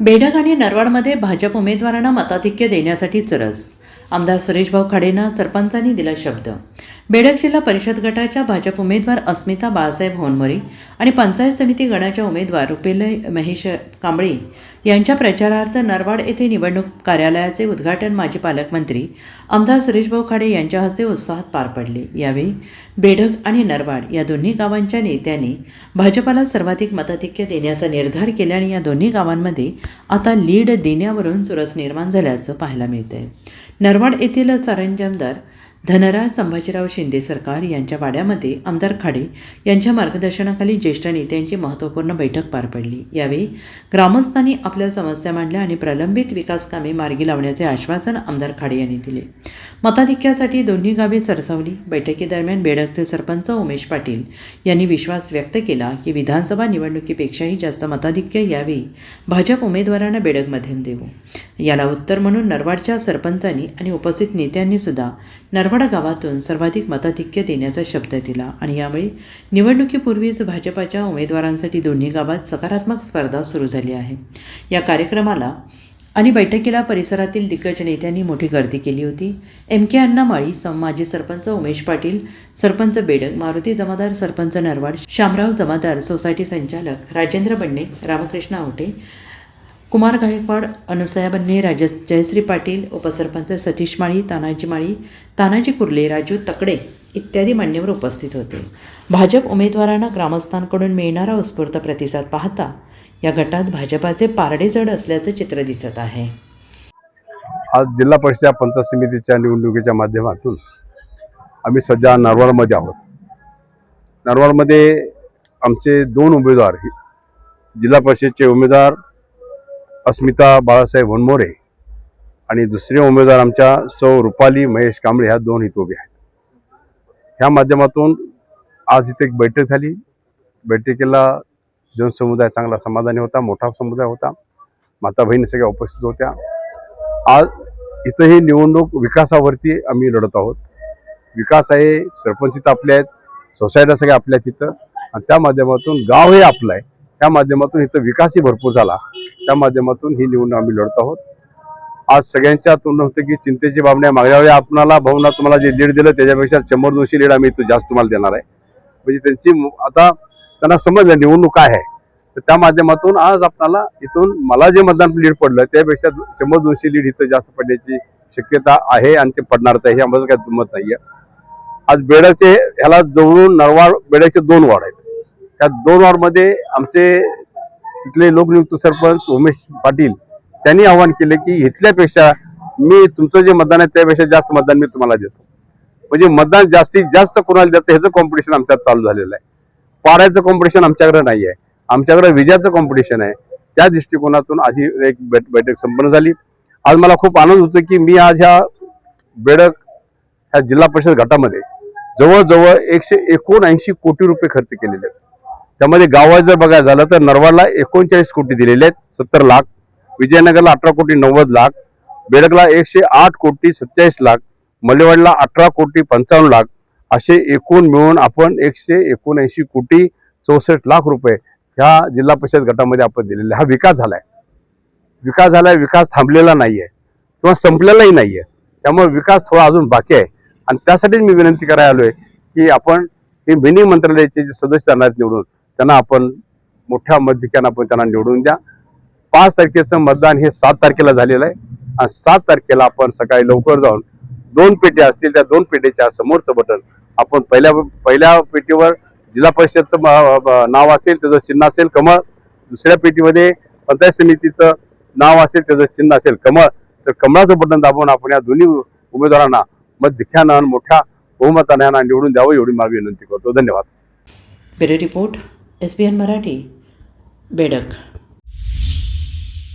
बेडग आणि नरवाडमध्ये भाजप उमेदवारांना मताधिक्य देण्यासाठी चरस. आमदार सुरेशभाऊ खाडेंना सरपंचांनी दिला शब्द. बेडक जिल्हा परिषद गटाच्या भाजप उमेदवार अस्मिता बाळासाहेब होनमोरे आणि पंचायत समिती गणाच्या उमेदवार रुपेलय महेश कांबळे यांच्या प्रचारार्थ नरवाड येथे निवडणूक कार्यालयाचे उद्घाटन माजी पालकमंत्री आमदार सुरेशभाऊ खाडे यांच्या हस्ते उत्साहात पार पडले. यावेळी बेढक आणि नरवाड या दोन्ही गावांच्या नेत्यांनी भाजपाला सर्वाधिक मताधिक्य देण्याचा निर्धार केल्याने या दोन्ही गावांमध्ये आता लीड देण्यावरून चुरस निर्माण झाल्याचं पाहायला मिळतंय. नरवाड येथील सरंजामदार धनराज संभाजीराव शिंदे सरकार यांच्या वाड्यामध्ये आमदार खाडे यांच्या मार्गदर्शनाखाली ज्येष्ठ नेत्यांची महत्त्वपूर्ण बैठक पार पडली. यावेळी ग्रामस्थांनी आपल्या समस्या मांडल्या आणि प्रलंबित विकास कामे मार्गी लावण्याचे आश्वासन आमदार खाडे यांनी दिले. मताधिक्यासाठी दोन्ही गावे सरसावली. बैठकीदरम्यान बेडकचे सरपंच उमेश पाटील यांनी विश्वास व्यक्त केला की विधानसभा निवडणुकीपेक्षाही जास्त मताधिक्य यावेळी भाजप उमेदवारांना बेडकमध्ये देऊ याला उत्तर म्हणून नरवाडच्या सरपंचांनी आणि उपस्थित नेत्यांनी सुद्धा नरवाड गावातून सर्वाधिक मताधिक्य देण्याचा शब्द दिला आणि यावेळी निवडणुकीपूर्वीच भाजपाच्या उमेदवारांसाठी दोन्ही गावात सकारात्मक स्पर्धा सुरू झाली आहे. या कार्यक्रमाला आणि बैठकीला परिसरातील दिग्गज नेत्यांनी मोठी गर्दी केली होती. एम के अण्णा माळी सं माजी सरपंच उमेश पाटील सरपंच बेडक मारुती जमादार सरपंच नरवाड शामराव जमादार सोसायटी संचालक राजेंद्र बंडे रामकृष्ण आवटे कुमार गायकवाड अनुसया बन्ने राज जयश्री पाटील उपसरपंच सतीश माळी तानाजी माळी तानाजी कुर्ले राजू तकडे इत्यादी मान्यवर उपस्थित होते. भाजप उमेदवारांना ग्रामस्थांकडून मिळणारा उत्स्फूर्त प्रतिसाद पाहता या गटात भाजपाचे पारडे जड असल्याचं चित्र दिसत आहे. आज जिल्हा परिषद पंचायत समितीच्या निवडणुकीच्या माध्यमातून आम्ही सध्या नरवाडमध्ये आहोत. नरवाडमध्ये आमचे दोन उमेदवार जिल्हा परिषदचे उमेदवार अस्मिता बाळासाहेब वनमोरे आणि दुसरे उमेदवार आमच्या सौ रुपाली महेश कांबळे ह्या दोन इथं उभे आहेत. ह्या माध्यमातून आज इथे एक बैठक झाली. बैठकीला जनसमुदाय चांगला समाधानी होता मोठा समुदाय होता. माता बहिणी सगळ्या उपस्थित होत्या. आज इथं ही निवडणूक विकासावरती आम्ही लढत आहोत. विकास आहे सरपंच इथं आपले आहेत सोसायट्या सगळ्या आपल्या इथं. आणि त्या माध्यमातून गाव हे आपलं आहे. त्या माध्यमातून इथं विकासही भरपूर झाला. त्या माध्यमातून ही निवडणूक आम्ही लढत आहोत. आज सगळ्यांच्या तोंड होतं की चिंतेची बाबण्या मागल्या वेळी आपणाला भाऊना तुम्हाला जे लीड दिलं त्याच्यापेक्षा शंभर दोनशे लीड आम्ही इथं जास्त तुम्हाला देणार आहे. म्हणजे त्यांची आता त्यांना समजलं निवडणूक काय आहे. तर त्या माध्यमातून आज आपणाला इथून मला जे मतदान लीड पडलं त्यापेक्षा शंभर दोनशे लीड इथं जास्त पडण्याची शक्यता आहे आणि ते पडणारच आहे हे आम्हाला काही दुमत आहे आज बेडाचे ह्याला जवळून नरवाड बेड्याचे दोन वाढ आहेत. त्या दोन वॉर्डमध्ये आमचे इथले लोकनियुक्त सरपंच उमेश पाटील त्यांनी आवाहन केले की इथल्यापेक्षा मी तुमचं जे मतदान आहे त्यापेक्षा जास्त मतदान मी तुम्हाला देतो. म्हणजे मतदान जास्तीत जास्त कोणाला द्यायचं ह्याचं कॉम्पिटिशन आमच्यात चालू झालेलं आहे. पाऱ्याचं कॉम्पिटिशन आमच्याकडे नाही आहे. आमच्याकडे विजयाचं कॉम्पिटिशन आहे. त्या दृष्टिकोनातून आज ही एक बैठ- बैठक संपन्न झाली. आज मला खूप आनंद होतो की मी आज ह्या बेडक ह्या जिल्हा परिषद गटामध्ये जवळजवळ एकशे एकोणऐंशी कोटी रुपये खर्च केलेले आहेत. त्यामध्ये गावात जर बघायला झालं तर नरवाडला एकोणचाळीस कोटी दिलेले आहेत सत्तर लाख. विजयनगरला अठरा कोटी नव्वद लाख. बेडकला एकशे आठ कोटी सत्तेचाळीस लाख. मलेवाडला अठरा कोटी पंचावन्न लाख. असे एकूण मिळून आपण एकशे एकोणऐंशी कोटी चौसष्ट लाख रुपये ह्या जिल्हा परिषद गटामध्ये आपण दिलेले. हा विकास झालाय. विकास झालाय विकास थांबलेला नाहीये. किंवा संपलेलाही नाहीये. त्यामुळे विकास थोडा अजून बाकी आहे. आणि त्यासाठीच मी विनंती करायला आलोय की आपण हे मिनी मंत्रालयाचे जे सदस्य राहणार आहेत निवडून त्यांना आपण मोठ्या मध्यकानं आपण त्यांना निवडून द्या. पाच तारखेचं मतदान हे सात तारखेला झालेलं आहे. आणि सात तारखेला आपण सकाळी लवकर जाऊन दोन पेट्या असतील त्या दोन पेटीच्या समोरचं बटन आपण पहिल्या पहिल्या पेटीवर जिल्हा परिषदचं नाव असेल त्याचं चिन्ह असेल कमळ. दुसऱ्या पेटीमध्ये पंचायत समितीचं नाव असेल त्याचं चिन्ह असेल कमळ. तर कमळाचं बटन दाबून आपण या दोन्ही उमेदवारांना मत दिख्यानं मोठ्या बहुमताने यांना निवडून द्यावं एवढी माझी विनंती करतो. धन्यवाद. Bureau report. S B N Marathi बेडक.